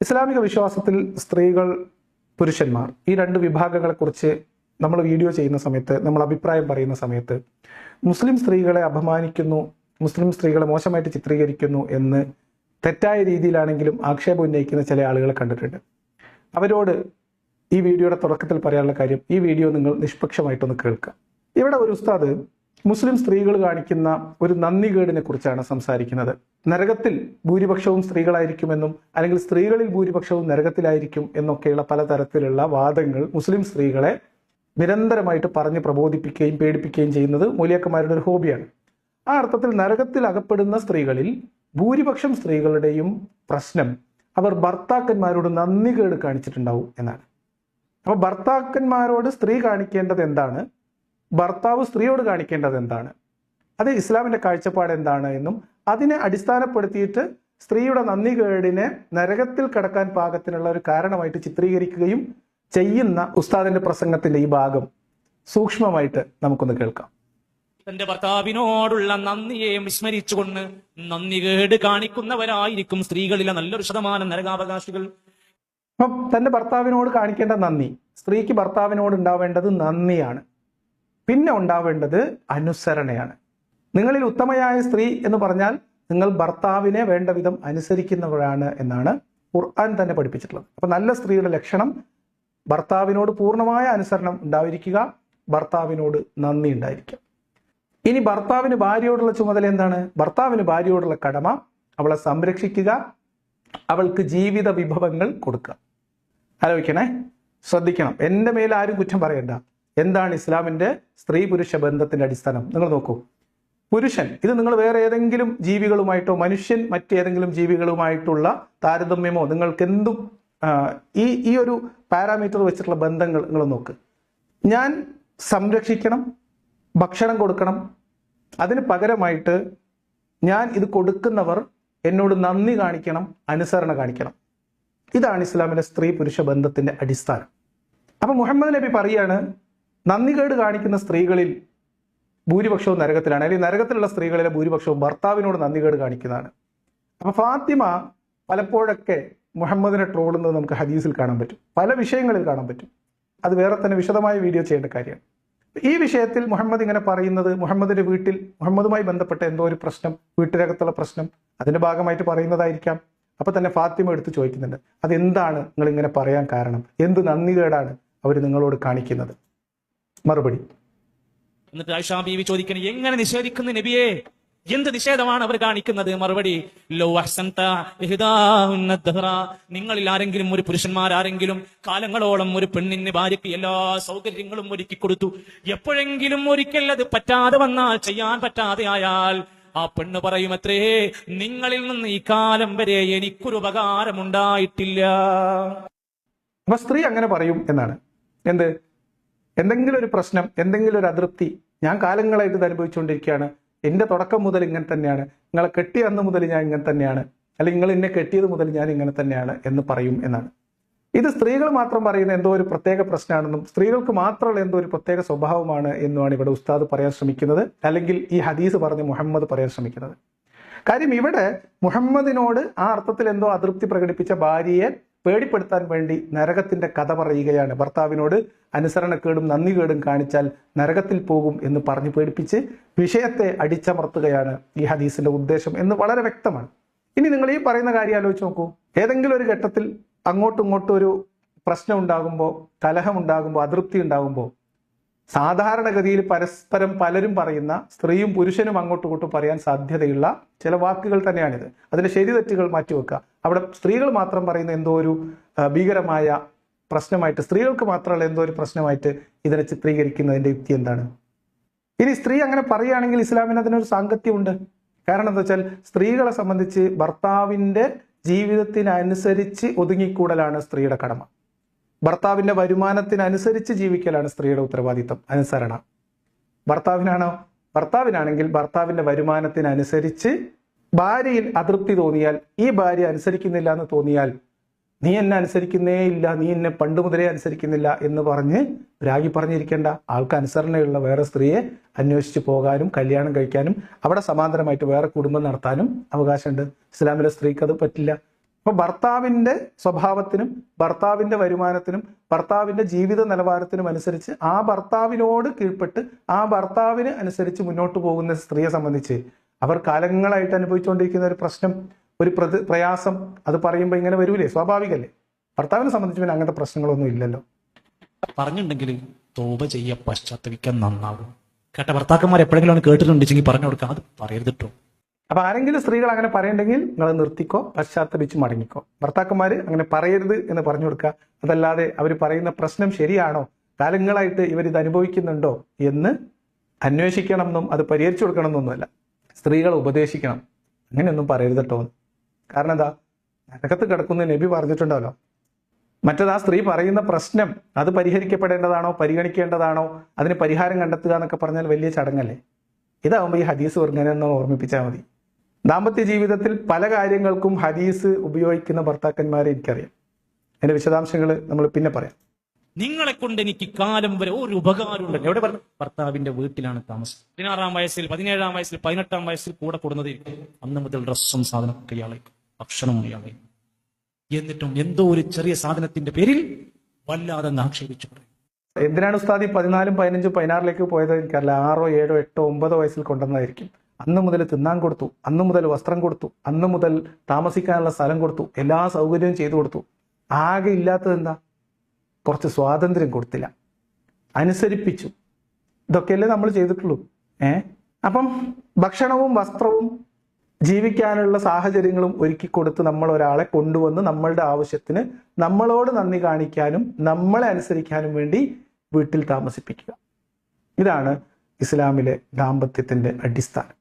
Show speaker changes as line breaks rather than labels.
ഇസ്ലാമിക വിശ്വാസത്തിൽ സ്ത്രീകൾ പുരുഷന്മാർ ഈ രണ്ട് വിഭാഗങ്ങളെക്കുറിച്ച് നമ്മൾ വീഡിയോ ചെയ്യുന്ന സമയത്ത് നമ്മൾ അഭിപ്രായം പറയുന്ന സമയത്ത് മുസ്ലിം സ്ത്രീകളെ അപമാനിക്കുന്നു മുസ്ലിം സ്ത്രീകളെ മോശമായിട്ട് ചിത്രീകരിക്കുന്നു എന്ന് തെറ്റായ രീതിയിലാണെങ്കിലും ആക്ഷേപം ഉന്നയിക്കുന്ന ചില ആളുകളെ കണ്ടിട്ടുണ്ട്. അവരോട് ഈ വീഡിയോയുടെ തുടക്കത്തിൽ പറയാനുള്ള കാര്യം ഈ വീഡിയോ നിങ്ങൾ നിഷ്പക്ഷമായിട്ടൊന്ന് കേൾക്കുക. ഇവിടെ ഒരു ഉസ്താദ് മുസ്ലിം സ്ത്രീകൾ കാണിക്കുന്ന ഒരു നന്ദികേടിനെ കുറിച്ചാണ് സംസാരിക്കുന്നത്. നരകത്തിൽ ഭൂരിപക്ഷവും സ്ത്രീകളായിരിക്കുമെന്നും അല്ലെങ്കിൽ സ്ത്രീകളിൽ ഭൂരിപക്ഷവും നരകത്തിലായിരിക്കും എന്നൊക്കെയുള്ള പലതരത്തിലുള്ള വാദങ്ങൾ മുസ്ലിം സ്ത്രീകളെ നിരന്തരമായിട്ട് പറഞ്ഞ് പ്രബോധിപ്പിക്കുകയും പേടിപ്പിക്കുകയും ചെയ്യുന്നത് മൂലിയക്കന്മാരുടെ ഒരു ഹോബിയാണ്. ആ അർത്ഥത്തിൽ നരകത്തിൽ അകപ്പെടുന്ന സ്ത്രീകളിൽ ഭൂരിപക്ഷം സ്ത്രീകളുടെയും പ്രശ്നം അവർ ഭർത്താക്കന്മാരോട് നന്ദികേട് കാണിച്ചിട്ടുണ്ടാവും എന്നാണ്. അപ്പൊ ഭർത്താക്കന്മാരോട് സ്ത്രീ കാണിക്കേണ്ടത് എന്താണ്? ഭർത്താവ് സ്ത്രീയോട് കാണിക്കേണ്ടത് എന്താണ്? അത് ഇസ്ലാമിന്റെ കാഴ്ചപ്പാട് എന്താണ് എന്നും അതിനെ അടിസ്ഥാനപ്പെടുത്തിയിട്ട് സ്ത്രീയുടെ നന്ദികേടിനെ നരകത്തിൽ കടക്കാൻ പാകത്തിനുള്ള ഒരു കാരണമായിട്ട് ചിത്രീകരിക്കുകയും ചെയ്യുന്ന ഉസ്താദിന്റെ പ്രസംഗത്തിന്റെ ഈ ഭാഗം സൂക്ഷ്മമായിട്ട് നമുക്കൊന്ന് കേൾക്കാം.
തന്റെ ഭർത്താവിനോടുള്ള നന്ദിയെ വിസ്മരിച്ചുകൊണ്ട് നന്ദികേട് കാണിക്കുന്നവരായിരിക്കും സ്ത്രീകളിലെ നല്ലൊരു ശതമാനം നരകാവകാശികൾ.
അപ്പം തന്റെ ഭർത്താവിനോട് കാണിക്കേണ്ട നന്ദി സ്ത്രീക്ക് ഭർത്താവിനോട് ഉണ്ടാവേണ്ടത് നന്ദിയാണ്. പിന്നെ ഉണ്ടാവേണ്ടത് അനുസരണയാണ്. നിങ്ങളിൽ ഉത്തമയായ സ്ത്രീ എന്ന് പറഞ്ഞാൽ നിങ്ങൾ ഭർത്താവിനെ വേണ്ട വിധം അനുസരിക്കുന്നവരാണ് എന്നാണ് ഖുർആൻ തന്നെ പഠിപ്പിച്ചിട്ടുള്ളത്. അപ്പൊ നല്ല സ്ത്രീയുടെ ലക്ഷണം ഭർത്താവിനോട് പൂർണമായ അനുസരണം ഉണ്ടായിരിക്കുക ഭർത്താവിനോട് നന്ദി ഉണ്ടായിരിക്കുക. ഇനി ഭർത്താവിന് ഭാര്യയോടുള്ള ചുമതല എന്താണ്? ഭർത്താവിന് ഭാര്യയോടുള്ള കടമ അവളെ സംരക്ഷിക്കുക അവൾക്ക് ജീവിത വിഭവങ്ങൾ കൊടുക്കുക. ആലോചിക്കണേ ശ്രദ്ധിക്കണം. എന്റെ മേൽ ആരും കുറ്റം പറയണ്ട. എന്താണ് ഇസ്ലാമിന്റെ സ്ത്രീ പുരുഷ ബന്ധത്തിന്റെ അടിസ്ഥാനം? നിങ്ങൾ നോക്കൂ. പുരുഷൻ ഇത് നിങ്ങൾ വേറെ ഏതെങ്കിലും ജീവികളുമായിട്ടോ മനുഷ്യൻ മറ്റേതെങ്കിലും ജീവികളുമായിട്ടുള്ള താരതമ്യമോ നിങ്ങൾക്ക് എന്തും ഈ ഈ ഒരു പാരാമീറ്റർ വെച്ചിട്ടുള്ള ബന്ധങ്ങൾ നിങ്ങൾ നോക്ക്. ഞാൻ സംരക്ഷിക്കണം ഭക്ഷണം കൊടുക്കണം അതിന് പകരമായിട്ട് ഞാൻ ഇത് കൊടുക്കുന്നവർ എന്നോട് നന്ദി കാണിക്കണം അനുസരണ കാണിക്കണം. ഇതാണ് ഇസ്ലാമിലെ സ്ത്രീ പുരുഷ ബന്ധത്തിന്റെ അടിസ്ഥാനം. അപ്പൊ മുഹമ്മദ് നബി പറയാണ് നന്ദികേട് കാണിക്കുന്ന സ്ത്രീകളിൽ ഭൂരിപക്ഷവും നരകത്തിലാണ്. അല്ലെങ്കിൽ നരകത്തിലുള്ള സ്ത്രീകളിലെ ഭൂരിപക്ഷവും ഭർത്താവിനോട് നന്ദികേട് കാണിക്കുന്നതാണ്. അപ്പൊ ഫാത്തിമ പലപ്പോഴൊക്കെ മുഹമ്മദിനെ ട്രോളുന്നത് നമുക്ക് ഹദീസിൽ കാണാൻ പറ്റും. പല വിഷയങ്ങളിൽ കാണാൻ പറ്റും. അത് വേറെ തന്നെ വിശദമായ വീഡിയോ ചെയ്യേണ്ട കാര്യമാണ്. ഈ വിഷയത്തിൽ മുഹമ്മദ് ഇങ്ങനെ പറയുന്നത് മുഹമ്മദിന്റെ വീട്ടിൽ മുഹമ്മദുമായി ബന്ധപ്പെട്ട എന്തോ ഒരു പ്രശ്നം വീട്ടിനകത്തുള്ള പ്രശ്നം അതിന്റെ ഭാഗമായിട്ട് പറയുന്നതായിരിക്കാം. അപ്പൊ തന്നെ ഫാത്തിമ എടുത്ത് ചോദിക്കുന്നുണ്ട്. അതെന്താണ് നിങ്ങൾ ഇങ്ങനെ പറയാൻ കാരണം? എന്ത് നന്ദികേടാണ് അവർ നിങ്ങളോട് കാണിക്കുന്നത്? മറുപടി.
എന്നിട്ട് ആയിഷാ ബീവി ചോദിക്കണേ എങ്ങനെ നിഷേധിക്കുന്നു നബിയെ? എന്ത് നിഷേധമാണ് അവർ കാണിക്കുന്നത്? മറുപടി. നിങ്ങളിൽ ആരെങ്കിലും ഒരു പുരുഷന്മാരാരെങ്കിലും കാലങ്ങളോളം ഒരു പെണ്ണിന് ഭാര്യയ്ക്ക് എല്ലാ സൗകര്യങ്ങളും ഒരുക്കി കൊടുത്തു. എപ്പോഴെങ്കിലും ഒരിക്കൽ അത് പറ്റാതെ വന്നാൽ ചെയ്യാൻ പറ്റാതെ ആയാൽ ആ പെണ്ണ് പറയും അത്രേ നിങ്ങളിൽ നിന്ന് ഈ കാലം വരെ എനിക്കൊരു ഉപകാരമുണ്ടായിട്ടില്ല.
അപ്പൊ സ്ത്രീ അങ്ങനെ പറയും എന്നാണ്. എന്ത്? എന്തെങ്കിലും ഒരു പ്രശ്നം എന്തെങ്കിലും ഒരു അതൃപ്തി ഞാൻ കാലങ്ങളായിട്ട് ഇത് അനുഭവിച്ചുകൊണ്ടിരിക്കുകയാണ്. എന്റെ തുടക്കം മുതൽ ഇങ്ങനെ തന്നെയാണ്. നിങ്ങളെ കെട്ടിയ അന്ന് മുതൽ ഞാൻ ഇങ്ങനെ തന്നെയാണ്. അല്ലെങ്കിൽ നിങ്ങൾ എന്നെ കെട്ടിയത് മുതൽ ഞാൻ ഇങ്ങനെ തന്നെയാണ് എന്ന് പറയും എന്നാണ്. ഇത് സ്ത്രീകൾ മാത്രം പറയുന്ന എന്തോ ഒരു പ്രത്യേക പ്രശ്നമാണെന്നും സ്ത്രീകൾക്ക് മാത്രമുള്ള എന്തോ ഒരു പ്രത്യേക സ്വഭാവമാണ് എന്നുമാണ് ഇവിടെ ഉസ്താദ് പറയാൻ ശ്രമിക്കുന്നത്. അല്ലെങ്കിൽ ഈ ഹദീസ് പറഞ്ഞ് മുഹമ്മദ് പറയാൻ ശ്രമിക്കുന്നത്. കാര്യം ഇവിടെ മുഹമ്മദിനോട് ആ അർത്ഥത്തിൽ എന്തോ അതൃപ്തി പ്രകടിപ്പിച്ച ഭാര്യയെ പേടിപ്പെടുത്താൻ വേണ്ടി നരകത്തിന്റെ കഥ പറയുകയാണ്. ഭർത്താവിനോട് അനുസരണക്കേടും നന്ദികേടും കാണിച്ചാൽ നരകത്തിൽ പോകും എന്ന് പറഞ്ഞു പേടിപ്പിച്ച് വിഷയത്തെ അടിച്ചമർത്തുകയാണ് ഈ ഹദീസിന്റെ ഉദ്ദേശം എന്ന് വളരെ വ്യക്തമാണ്. ഇനി നിങ്ങൾ ഈ പറയുന്ന കാര്യം ആലോചിച്ച് നോക്കൂ. ഏതെങ്കിലും ഒരു ഘട്ടത്തിൽ അങ്ങോട്ടും ഇങ്ങോട്ടും ഒരു പ്രശ്നം ഉണ്ടാകുമ്പോൾ കലഹം ഉണ്ടാകുമ്പോൾ അതൃപ്തി ഉണ്ടാകുമ്പോൾ സാധാരണഗതിയിൽ പരസ്പരം പലരും പറയുന്ന സ്ത്രീയും പുരുഷനും അങ്ങോട്ടും ഇങ്ങോട്ടും പറയാൻ സാധ്യതയുള്ള ചില വാക്കുകൾ തന്നെയാണിത്. അതിന്റെ ശരി തെറ്റുകൾ മാറ്റിവെക്കുക അവിടെ സ്ത്രീകൾ മാത്രം പറയുന്ന എന്തോ ഒരു ഭീകരമായ പ്രശ്നമായിട്ട് സ്ത്രീകൾക്ക് മാത്രമുള്ള എന്തോ ഒരു പ്രശ്നമായിട്ട് ഇതിനെ ചിത്രീകരിക്കുന്നതിന്റെ യുക്തി എന്താണ്? ഇനി സ്ത്രീ അങ്ങനെ പറയുകയാണെങ്കിൽ ഇസ്ലാമിന് അതിനൊരു സാങ്കത്യമുണ്ട്. കാരണം എന്താ വെച്ചാൽ സ്ത്രീകളെ സംബന്ധിച്ച് ഭർത്താവിന്റെ ജീവിതത്തിനനുസരിച്ച് ഒതുങ്ങിക്കൂടലാണ് സ്ത്രീയുടെ കടമ. ഭർത്താവിന്റെ വരുമാനത്തിനനുസരിച്ച് ജീവിക്കലാണ് സ്ത്രീയുടെ ഉത്തരവാദിത്തം അനുസരണ. ഭർത്താവിനാണോ? ഭർത്താവിനാണെങ്കിൽ ഭർത്താവിന്റെ വരുമാനത്തിനനുസരിച്ച് ഭാര്യയിൽ അതൃപ്തി തോന്നിയാൽ ഈ ഭാര്യ അനുസരിക്കുന്നില്ല എന്ന് തോന്നിയാൽ നീ എന്നെ അനുസരിക്കുന്നേ ഇല്ല നീ എന്നെ പണ്ട് മുതലേ അനുസരിക്കുന്നില്ല എന്ന് പറഞ്ഞ് രാഗി പറഞ്ഞിരിക്കേണ്ട ആൾക്ക് അനുസരണയുള്ള വേറെ സ്ത്രീയെ അന്വേഷിച്ച് പോകാനും കല്യാണം കഴിക്കാനും അവിടെ സമാന്തരമായിട്ട് വേറെ കുടുംബം നടത്താനും അവകാശമുണ്ട്. ഇസ്ലാമിലെ സ്ത്രീക്ക് അത് പറ്റില്ല. അപ്പൊ ഭർത്താവിന്റെ സ്വഭാവത്തിനും ഭർത്താവിന്റെ വരുമാനത്തിനും ഭർത്താവിന്റെ ജീവിത നിലവാരത്തിനും അനുസരിച്ച് ആ ഭർത്താവിനോട് കീഴ്പ്പെട്ട് ആ ഭർത്താവിന് അനുസരിച്ച് മുന്നോട്ട് പോകുന്ന സ്ത്രീയെ സംബന്ധിച്ച് അവർ കാലങ്ങളായിട്ട് അനുഭവിച്ചുകൊണ്ടിരിക്കുന്ന ഒരു പ്രശ്നം ഒരു പ്രതി പ്രയാസം അത് പറയുമ്പോൾ ഇങ്ങനെ വരൂലേ? സ്വാഭാവികല്ലേ? ഭർത്താവിനെ സംബന്ധിച്ച് പിന്നെ അങ്ങനത്തെ പ്രശ്നങ്ങളൊന്നും ഇല്ലല്ലോ.
പറഞ്ഞിട്ടുണ്ടെങ്കിൽ തോപ ചെയ്യ പശ്ചാത്തപിക്കാൻ നന്നാവും. കേട്ട ഭർത്താക്കന്മാർ എപ്പോഴെങ്കിലും അവന് കേട്ടിട്ടുണ്ടെങ്കിൽ പറഞ്ഞു കൊടുക്കാം. അത് പറയരുത് കേട്ടോ
അപ്പൊ ആരെങ്കിലും സ്ത്രീകൾ അങ്ങനെ പറയണ്ടെങ്കിൽ നിങ്ങൾ നിർത്തിക്കോ പശ്ചാത്തപിച്ച് മടങ്ങിക്കോ. ഭർത്താക്കന്മാർ അങ്ങനെ പറയരുത് എന്ന് പറഞ്ഞു കൊടുക്കുക. അതല്ലാതെ അവർ പറയുന്ന പ്രശ്നം ശരിയാണോ? കാലങ്ങളായിട്ട് ഇവരിത് ഇത് അനുഭവിക്കുന്നുണ്ടോ എന്ന് അന്വേഷിക്കണം എന്നും അത് പരിഹരിച്ചു കൊടുക്കണം എന്നൊന്നുമല്ല സ്ത്രീകളെ ഉപദേശിക്കണം. അങ്ങനെയൊന്നും പറയരുത് കേട്ടോ. കാരണം എന്താ? നരകത്ത് കിടക്കുന്ന നബി പറഞ്ഞിട്ടുണ്ടല്ലോ. മറ്റത് ആ സ്ത്രീ പറയുന്ന പ്രശ്നം അത് പരിഹരിക്കപ്പെടേണ്ടതാണോ പരിഗണിക്കേണ്ടതാണോ അതിന് പരിഹാരം കണ്ടെത്തുക എന്നൊക്കെ പറഞ്ഞാൽ വലിയ ചടങ്ങല്ലേ? ഇതാവുമ്പോൾ ഈ ഹദീസ് വർഗനെന്ന് ഓർമ്മിപ്പിച്ചാൽ മതി. ദാമ്പത്യ ജീവിതത്തിൽ പല കാര്യങ്ങൾക്കും ഹദീസ് ഉപയോഗിക്കുന്ന ഭർത്താക്കന്മാരെ എനിക്കറിയാം. അതിന്റെ വിശദാംശങ്ങൾ നമ്മൾ പിന്നെ പറയാം.
നിങ്ങളെ കൊണ്ട് എനിക്ക് കാലം വരെ ഒരു ഉപകാരം ഉണ്ടല്ലോ. എവിടെ പറഞ്ഞു? ഭർത്താവിന്റെ വീട്ടിലാണ് താമസം. പതിനാറാം വയസ്സിൽ പതിനേഴാം വയസ്സിൽ പതിനെട്ടാം വയസ്സിൽ കൂടെ കൊടുന്നത് അന്ന് മുതൽ ഡ്രസ്സും സാധനമൊക്കെ ഇയാളെ ഭക്ഷണവും ഇയാളെ എന്നിട്ടും എന്തോ ഒരു ചെറിയ സാധനത്തിന്റെ പേരിൽ വല്ലാതെ ആക്ഷേപിച്ചു.
എന്തിനാണ് ഉസ്താദി പതിനാലും പതിനഞ്ചും പതിനാറിലേക്ക് പോയത്? എനിക്കറിയില്ല. ആറോ ഏഴോ എട്ടോ ഒമ്പതോ വയസ്സിൽ കൊണ്ടുവന്നതായിരിക്കും. അന്ന് മുതൽ തിന്നാൻ കൊടുത്തു. അന്ന് മുതൽ വസ്ത്രം കൊടുത്തു. അന്ന് മുതൽ താമസിക്കാനുള്ള സ്ഥലം കൊടുത്തു. എല്ലാ സൗകര്യവും ചെയ്തു കൊടുത്തു. ആകെ ഇല്ലാത്തത് എന്താ? കുറച്ച് സ്വാതന്ത്ര്യം കൊടുത്തില്ല. അനുസരിപ്പിച്ചു. ഇതൊക്കെയല്ലേ നമ്മൾ ചെയ്തിട്ടുള്ളൂ. ഏ? അപ്പം ഭക്ഷണവും വസ്ത്രവും ജീവിക്കാനുള്ള സാഹചര്യങ്ങളും ഒരുക്കി കൊടുത്ത് നമ്മൾ ഒരാളെ കൊണ്ടുവന്ന് നമ്മളുടെ ആവശ്യത്തിന് നമ്മളോട് നന്ദി കാണിക്കാനും നമ്മളെ അനുസരിക്കാനും വേണ്ടി വീട്ടിൽ താമസിപ്പിക്കുക. ഇതാണ് ഇസ്ലാമിലെ ദാമ്പത്യത്തിന്റെ അടിസ്ഥാനം.